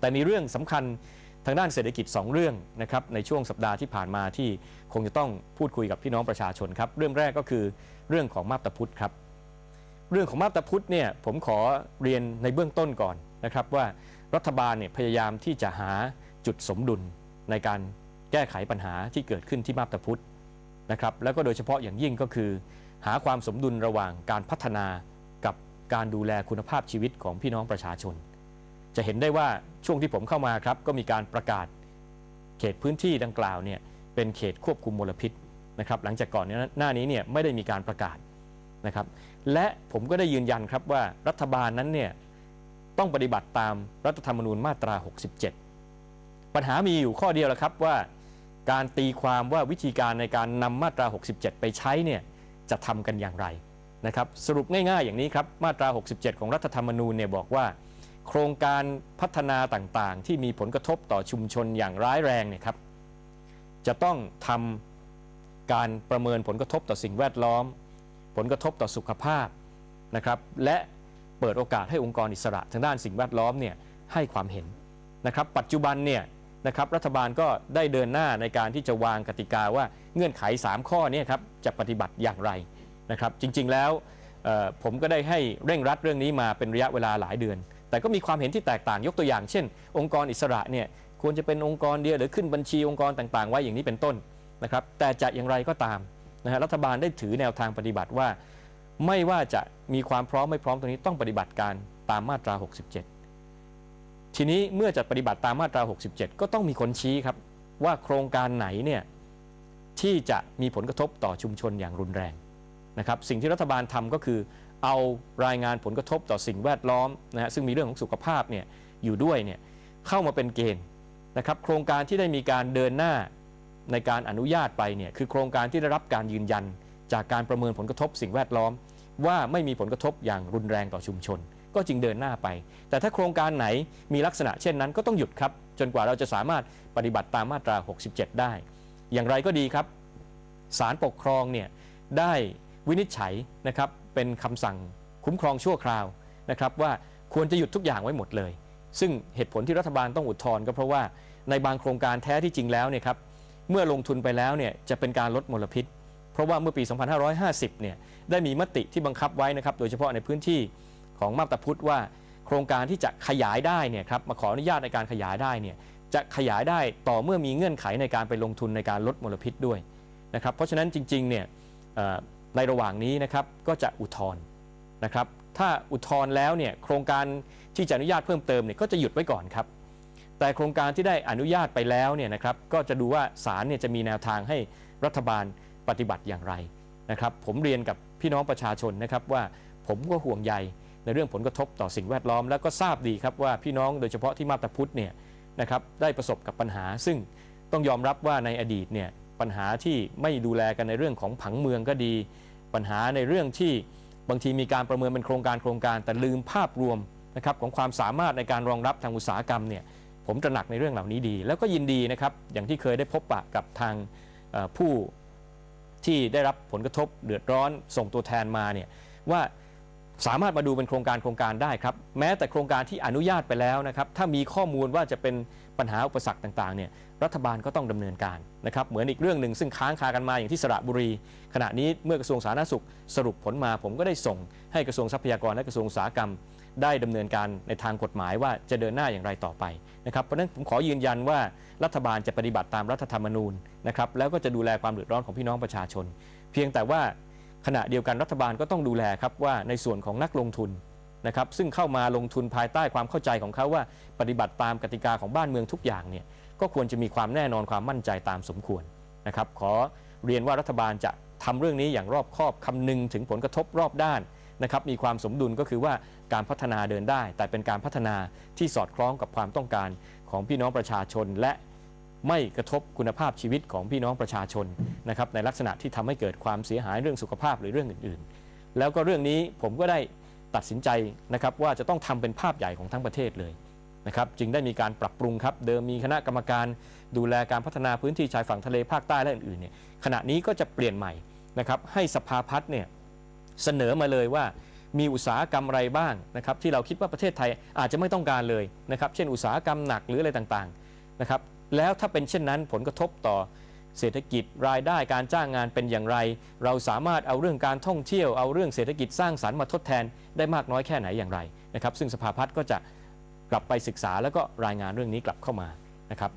แต่มีเรื่องสำคัญทางด้านเศรษฐกิจ 2 เรื่องนะครับในช่วงสัปดาห์ที่ผ่านมาที่คงจะต้องพูดคุยกับพี่น้องประชาชนครับ เรื่องแรกก็คือเรื่องของมาบตาพุทธครับ เรื่องของมาบตาพุทธเนี่ยผมขอเรียนในเบื้องต้นก่อนนะครับว่ารัฐบาลเนี่ยพยายามที่จะหาจุดสมดุลในการแก้ไขปัญหาที่เกิดขึ้นที่มาบตาพุทธนะครับแล้วก็โดยเฉพาะอย่างยิ่งก็คือ หาความสมดุลระหว่างการพัฒนากับการดูแลคุณภาพชีวิตของพี่น้องประชาชน จะเห็นได้ว่าช่วงที่ผมเข้ามาครับก็มีการประกาศเขตพื้นที่ดังกล่าวเนี่ยเป็นเขตควบคุมมลพิษนะครับหลังจากก่อนหน้านี้เนี่ยไม่ได้มีการประกาศนะครับและผมก็ได้ยืนยันครับว่ารัฐบาลนั้นเนี่ยต้องปฏิบัติตามรัฐธรรมนูญมาตรา 67 ปัญหามีอยู่ข้อเดียวแหละครับว่าการตีความว่าวิธีการในการนำมาตรา 67 ไปใช้เนี่ยจะทำกันอย่างไรนะครับสรุปง่ายๆอย่างนี้ครับมาตรา 67 ของรัฐธรรมนูญเนี่ยบอกว่า โครงการพัฒนาต่างๆ ที่มีผลกระทบต่อชุมชนอย่างร้ายแรงเนี่ยครับ จะต้องทำการประเมินผลกระทบต่อสิ่งแวดล้อม ผลกระทบต่อสุขภาพนะครับ และเปิดโอกาสให้องค์กรอิสระทางด้านสิ่งแวดล้อมเนี่ยให้ความเห็นนะครับ ปัจจุบันเนี่ยนะครับรัฐบาลก็ได้เดินหน้าในการที่จะวางกติกาว่าเงื่อนไข 3 ข้อนี้ครับจะปฏิบัติอย่างไรนะครับ จริงๆแล้วผมก็ได้ให้เร่งรัดเรื่องนี้มาเป็นระยะเวลาหลายเดือน แต่ก็มีความเห็นที่แตกต่างยกตัวอย่าง เช่น องค์กรอิสระเนี่ยควรจะเป็นองค์กรเดียวหรือขึ้นบัญชีองค์กรต่างๆ ไว้อย่างนี้เป็นต้นนะครับแต่จะอย่างไรก็ตามนะฮะรัฐบาลได้ถือแนวทางปฏิบัติว่า ไม่ว่าจะมีความพร้อมไม่พร้อมตรงนี้ต้องปฏิบัติการตามมาตรา 67 ทีนี้เมื่อจะปฏิบัติตามมาตรา 67 ก็ต้องมีคนชี้ครับว่าโครงการไหนเนี่ยที่จะมีผลกระทบต่อชุมชนอย่างรุนแรงนะครับสิ่งที่รัฐบาลทำก็คือ เอารายงานผลกระทบต่อสิ่งแวดล้อมนะฮะซึ่งมีเรื่องของสุขภาพเนี่ยอยู่ด้วยเนี่ยเข้ามาเป็นเกณฑ์นะครับโครงการที่ได้มีการเดินหน้าในการอนุญาตไปเนี่ยคือโครงการที่ได้รับการยืนยันจากการประเมินผลกระทบสิ่งแวดล้อม ว่าไม่มีผลกระทบอย่างรุนแรงต่อชุมชน ก็จึงเดินหน้าไป แต่ถ้าโครงการไหนมีลักษณะเช่นนั้นก็ต้องหยุดครับ จนกว่าเราจะสามารถปฏิบัติตามมาตรา 67 ได้ อย่างไรก็ดีครับศาลปกครองเนี่ยได้วินิจฉัยนะครับ เป็นคำสั่งคุ้มครองชั่วคราวนะครับว่าควรจะหยุดทุกอย่างไว้หมดเลย ซึ่งเหตุผลที่รัฐบาลต้องอุทธรก็เพราะว่าในบางโครงการแท้ที่จริงแล้วเนี่ยครับเมื่อลงทุนไปแล้วเนี่ยจะเป็นการลดมลพิษ เพราะว่าเมื่อปี 2550 เนี่ยได้มีมติที่บังคับไว้นะครับโดยเฉพาะในพื้นที่ของมาบตาพุทธว่า โครงการที่จะขยายได้เนี่ยครับมาขออนุญาตในการขยายได้เนี่ยจะขยายได้ต่อเมื่อมีเงื่อนไขในการไปลงทุนในการลดมลพิษด้วยนะครับเพราะฉะนั้นจริงๆเนี่ย ในระหว่างนี้นะครับก็จะอุทธรณ์นะครับ ถ้าอุทธรณ์แล้วเนี่ยโครงการที่จะอนุญาตเพิ่มเติมเนี่ยก็จะหยุดไว้ก่อนครับ แต่โครงการที่ได้อนุญาตไปแล้วเนี่ยนะครับก็จะดูว่าศาลเนี่ยจะมีแนวทางให้รัฐบาลปฏิบัติอย่างไรนะครับผมเรียนกับพี่น้องประชาชนนะครับว่าผมก็ห่วงใยในเรื่องผลกระทบต่อสิ่งแวดล้อม แล้วก็ทราบดีครับว่าพี่น้องโดยเฉพาะที่มาตาพุธเนี่ยนะครับได้ประสบกับปัญหา ซึ่งต้องยอมรับว่าในอดีตเนี่ย ปัญหาที่ไม่ดูแลกันในเรื่องของผังเมืองก็ดี ปัญหาในเรื่องที่บางทีมีการประเมินเป็นโครงการโครงการ แต่ลืมภาพรวมนะครับของความสามารถในการรองรับทางอุตสาหกรรมเนี่ยผมตระหนักในเรื่องเหล่านี้ดี แล้วก็ยินดีนะครับอย่างที่เคยได้พบปะกับทางผู้ที่ได้รับผลกระทบเดือดร้อนส่งตัวแทนมาเนี่ยว่า สามารถมาดูเป็นโครงการโครงการได้ครับ แม้แต่โครงการที่อนุญาตไปแล้วนะครับ ถ้ามีข้อมูลว่าจะเป็นปัญหาอุปสรรคต่างๆเนี่ยรัฐบาลก็ต้องดำเนินการนะครับ เหมือนอีกเรื่องหนึ่งซึ่งค้างคากันมาอย่างที่สระบุรี ขณะนี้เมื่อกระทรวงสาธารณสุขสรุปผลมาผมก็ได้ส่ง ให้กระทรวงทรัพยากรและกระทรวงอุตสาหกรรม ได้ดำเนินการในทางกฎหมายว่าจะเดินหน้าอย่างไรต่อไปนะครับเพราะฉะนั้นผมขอยืนยันว่ารัฐบาลจะปฏิบัติตามรัฐธรรมนูญนะครับแล้วก็จะดูแลความเดือดร้อนของพี่น้องประชาชน เพียงแต่ว่า ขณะเดียวกันรัฐบาลก็ต้องดูแลครับว่าในส่วนของนักลงทุนนะครับซึ่งเข้ามาลงทุนภายใต้ความเข้าใจของเขาว่าปฏิบัติตามกติกาของบ้านเมืองทุกอย่างเนี่ยก็ควรจะมีความแน่นอนความมั่นใจตามสมควรนะครับขอเรียนว่ารัฐบาลจะทำเรื่องนี้อย่างรอบคอบคำนึงถึงผลกระทบรอบด้านนะครับมีความสมดุลก็คือว่าการพัฒนาเดินได้ แต่เป็นการพัฒนาที่สอดคล้องกับความต้องการของพี่น้องประชาชนและ ไม่กระทบคุณภาพชีวิตของพี่น้องประชาชนนะครับในลักษณะที่ทำให้เกิดความเสียหายเรื่องสุขภาพหรือเรื่องอื่น ๆ แล้วก็เรื่องนี้ผมก็ได้ตัดสินใจนะครับว่าจะต้องทำเป็นภาพใหญ่ของทั้งประเทศเลยนะครับจึงได้มีการปรับปรุงครับ เดิมมีคณะกรรมการดูแลการพัฒนาพื้นที่ชายฝั่งทะเลภาคใต้และอื่นๆเนี่ยขณะนี้ก็จะเปลี่ยนใหม่นะครับให้สภาพัฒน์เนี่ยเสนอมาเลยว่ามีอุตสาหกรรมอะไรบ้างนะครับที่เราคิดว่าประเทศไทยอาจจะไม่ต้องการเลยนะครับเช่นอุตสาหกรรมหนักหรืออะไรต่างๆนะครับ แล้วถ้าเป็นเช่นนั้นผลกระทบต่อเศรษฐกิจรายได้การจ้างงานเป็นอย่างไร เราสามารถเอาเรื่องการท่องเที่ยวเอาเรื่องเศรษฐกิจสร้างสรรค์มาทดแทนได้มากน้อยแค่ไหนอย่างไรนะครับ ซึ่งสภาพัฒน์ก็จะกลับไปศึกษาแล้วก็รายงานเรื่องนี้กลับเข้ามานะครับ